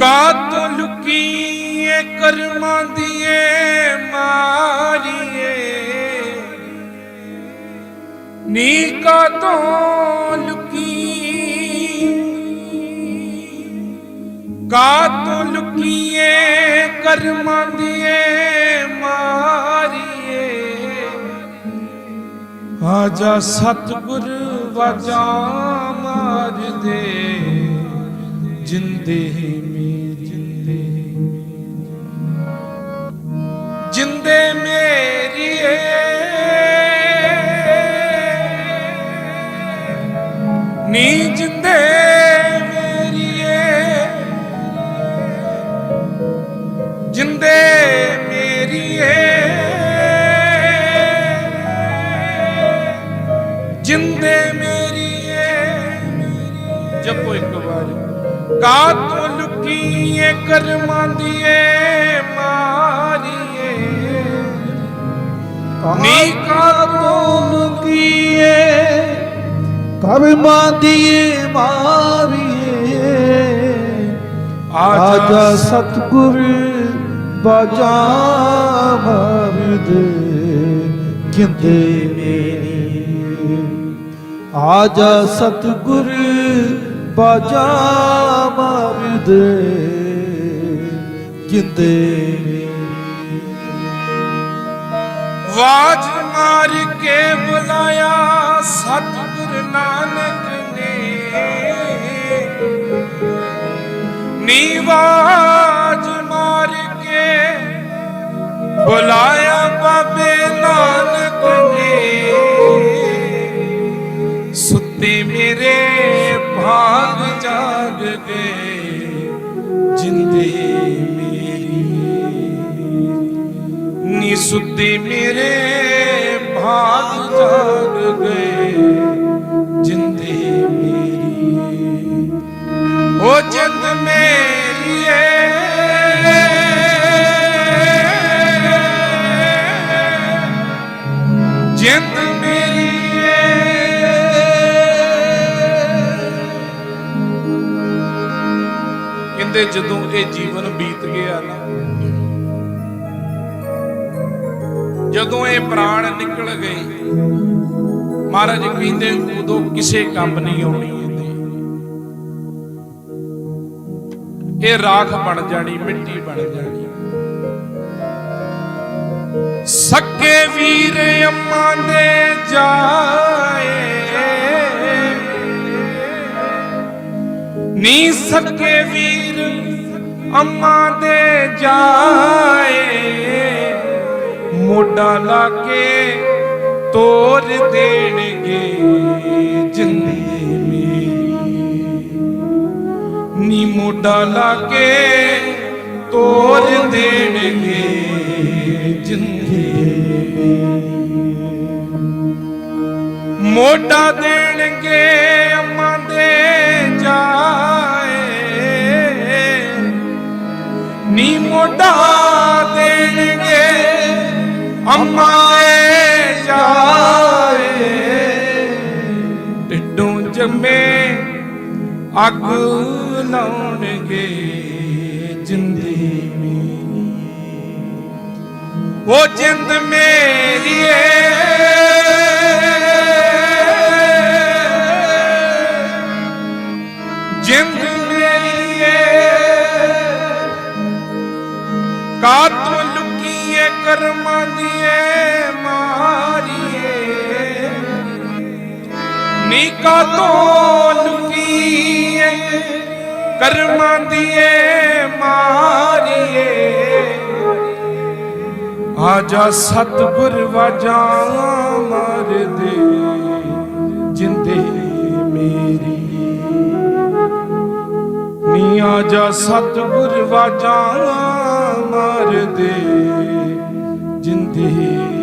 ਕਾਤ ਲੁਕੀਏ, ਕਰਮਾਂ ਦੀਏ ਮਾਰੀਏ। ਨੀ ਕਾਤੋਂ ਲੁਕੀ ਕਾਤੋਂ ਲੁਕੀਏ, ਕਰਮਾਂ ਦੀਏ ਮਾਰੀਏ। ਆਜਾ ਸਤਿਗੁਰ ਵਾਜਾ ਮਾਰ ਦੇ ਜਿੰਦੇ ਮੇਰੀ, ਜਿੰਦੇ ਜਿੰਦੇ ਮੇਰੀ ਨੀ ਜਿੰਦੇ ਮੇਰੀ ਜਿੰਦੇ ਮੇਰੀ ਜਿੰਦੇ ਮੇਰੀ ਜਪੋ ਇੱਕ ਵਾਰੀ। ਕਾਤੋਂ ਲੁਕੀਏ ਕਰਮਾਂ ਦੀਏ ਮਾਰੀਏ ਨੀ ਕਾਤੋਂ ਲੁਕੀਏ ਕਰਮਾਂ ਦੀਏ ਮਾਰੀਏ। ਆਜਾ ਸਤਗੁਰ ਬਾਜਾ ਮਾਰ ਦੇ ਕਿੰਦੇ ਮੇਰੀ। ਆਜਾ ਸਤਗੁਰ ਬਾਜਾ ਮਾਰ ਦੇ ਕਿੰਦੇ ਵਾਜ ਮਾਰ ਕੇ ਬੁਲਾਇਆ, ਸਤਿਗੁਰ ਨਾਨਕ ਨੇ। ਨੀਵਾਜ ਮਾਰ ਕੇ ਬੁਲਾਇਆ ਬਾਬੇ ਨਾਨਕ ਨੇ। ਸੁੱਤੇ ਮੇਰੇ ਭਾਗ ਜਾਗ ਗਏ ਜਿੰਦੇ ਮੇਰੀ। ਨੀ ਸੁੱਤੀ ਮੇਰੇ ਭਾਗ ਜਾਗ ਗਏ ਜਿੰਦੇ ਮੇਰੀ। ਉਹ ਜਿੰਦ ਮੇਰੀ ਏ। ਜਿੰਦ ਕਹਿੰਦੇ ਜਦੋਂ ਇਹ ਜੀਵਨ ਬੀਤ ਗਿਆ ਨਾ, ਜਦੋਂ ਇਹ ਪ੍ਰਾਣ ਨਿਕਲ ਗਏ, ਮਹਾਰਾਜ ਕਹਿੰਦੇ ਉਦੋਂ ਕਿਸੇ ਕੰਮ ਨਹੀਂ ਆਉਣੀ ਇਹਦੇ। ਇਹ ਰਾਖ ਬਣ ਜਾਣੀ, ਮਿੱਟੀ ਬਣ ਜਾਣੀ। ਸੱਕੇ ਵੀਰ ਅੰਮਾ ਦੇ ਜਾਏ। ਨੀ ਸਕੇ ਵੀਰ ਅੰਮਾ ਦੇ ਜਾਏ। ਮੋਢਾ ਲਾ ਕੇ ਤੋਰ ਦੇਣਗੇ ਜਿੰਦੇ ਮੇਰੀ। ਨੀ ਮੋਢਾ ਲਾ ਕੇ ਤੋਰ ਦੇਣਗੇ ਜਿੰਦੇ ਮੋਢਾ ਦੇਣਗੇ ਅੰਮਾਂ ਜਾਏ। ਨੀ ਮੋਢਾ ਦੇਣਗੇ ਅੰਮਾ ਦੇ ਜਾਏ। ਟਿੱਡੋਂ ਜੰਮੇ ਅੱਗ ਲਾਉਣਗੇ ਜਿੰਦੀ ਮੇਰੀ ਉਹ ਜਿੰਦ ਮੇਰੀ ਏ ਨੀਕਾ ਤੋਂ ਲੁਕੀਏ? ਕਰਮਾਂ ਦੀਏ, ਮਾਰੀਏ। ਆਜਾ ਸਤਿਗੁਰ ਵਜਾ ਮਰ ਦੇ ਜਿੰਦੇ ਮੇਰੀ। ਨੀ ਆਜਾ ਸਤਿਗੁਰ ਵਜਾ ਮਰ ਦੇ ਜਿੰਦੇ